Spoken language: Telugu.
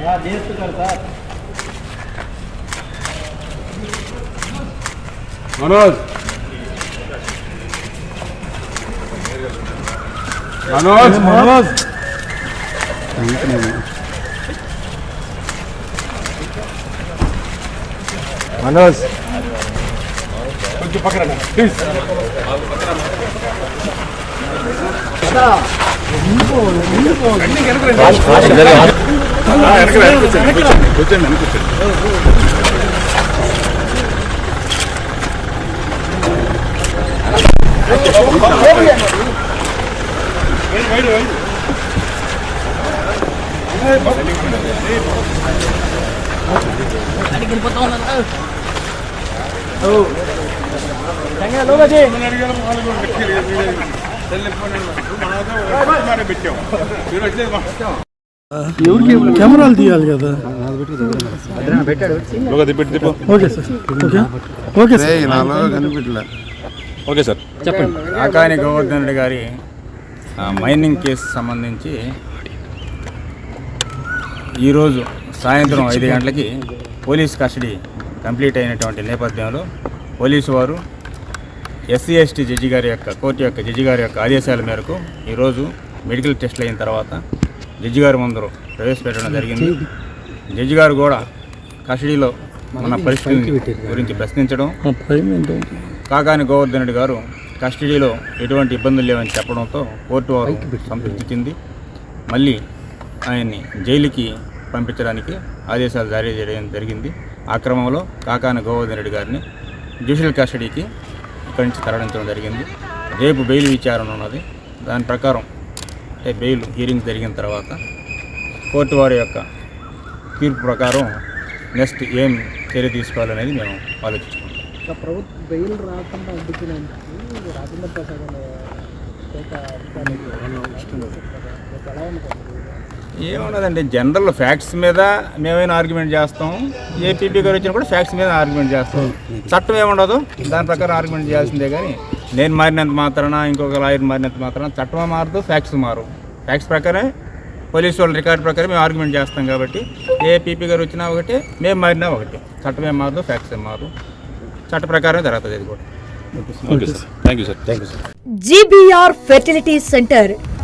Lá dentro, cara, tá? Manoz! Manoz! Manoz! Tá muito melhor. Manoz! Vamos pra caramba. Isso! Vamos pra caramba. Tá! அடிக்கடி பார்த்தோம் ஓ. எங்க லோகஜி முன்னாடி కెమెరాలు తీయాలి కదా. Okay sir. Okay. Okay sir. Okay sir. Kakani Govardhan Reddy గారి మైనింగ్ కేసు సంబంధించి ఈరోజు సాయంత్రం ఐదు గంటలకి పోలీస్ కస్టడీ కంప్లీట్ అయినటువంటి నేపథ్యంలో పోలీసు వారు ఎస్సీ ఎస్టీ జడ్జి గారి యొక్క కోర్టు యొక్క జడ్జి గారి యొక్క ఆదేశాల మేరకు ఈరోజు మెడికల్ టెస్ట్లు అయిన తర్వాత జడ్జి గారి ముందర ప్రవేశపెట్టడం జరిగింది. జడ్జి గారు కూడా కస్టడీలో మన పరిస్థితి గురించి ప్రశ్నించడం కాకాని గోవర్ధన్ రెడ్డి గారు కస్టడీలో ఎటువంటి ఇబ్బందులు లేవని చెప్పడంతో కోర్టు వారు సంతృప్తి చెంది మళ్ళీ ఆయన్ని జైలుకి పంపించడానికి ఆదేశాలు జారీ చేయడం జరిగింది. ఆ క్రమంలో కాకాని గోవర్ధన్ రెడ్డి గారిని జ్యుడిషియల్ కస్టడీకి ఇక్కడి నుంచి తరలించడం జరిగింది. రేపు బెయిల్ విచారణ ఉన్నది. దాని ప్రకారం అంటే బెయిల్ హీరింగ్ జరిగిన తర్వాత కోర్టు వారి యొక్క తీర్పు ప్రకారం నెక్స్ట్ ఏం చర్య తీసుకోవాలనేది మేము ఆలోచించుకుంటాం. ఇంకా ప్రభుత్వ బెయిల్ రాకుండా అడ్డుకునేందుకు రాజేంద్ర ప్రసాద్ ఏమున్నదండి జనరల్ ఫ్యాక్ట్స్ మీద మేమైనా ఆర్గ్యుమెంట్ చేస్తాం. ఏపీపీ గారు వచ్చినా కూడా ఫ్యాక్ట్స్ మీద ఆర్గ్యుమెంట్ చేస్తాం. చట్టం ఏముండదు దాని ప్రకారం ఆర్గ్యుమెంట్ చేయాల్సిందే కానీ నేను మారినంత మాత్రాన ఇంకొక లాయర్ మారినంత మాత్రాన చట్టం మారదు ఫ్యాక్ట్స్ మారు ఫ్యాక్ట్స్ ప్రకారం పోలీసు వాళ్ళ రికార్డు ప్రకారం మేము ఆర్గ్యుమెంట్ చేస్తాం కాబట్టి ఏ పీపీ గారు వచ్చినా ఒకటి మేము మారినా ఒకటి. చట్టం ఏం మారదు ఫ్యాక్ట్స్ ఏం మారు చట్ట ప్రకారం జరుగుతుంది ఇది కూడా. Okay sir thank you sir thank you sir GBR fertility centre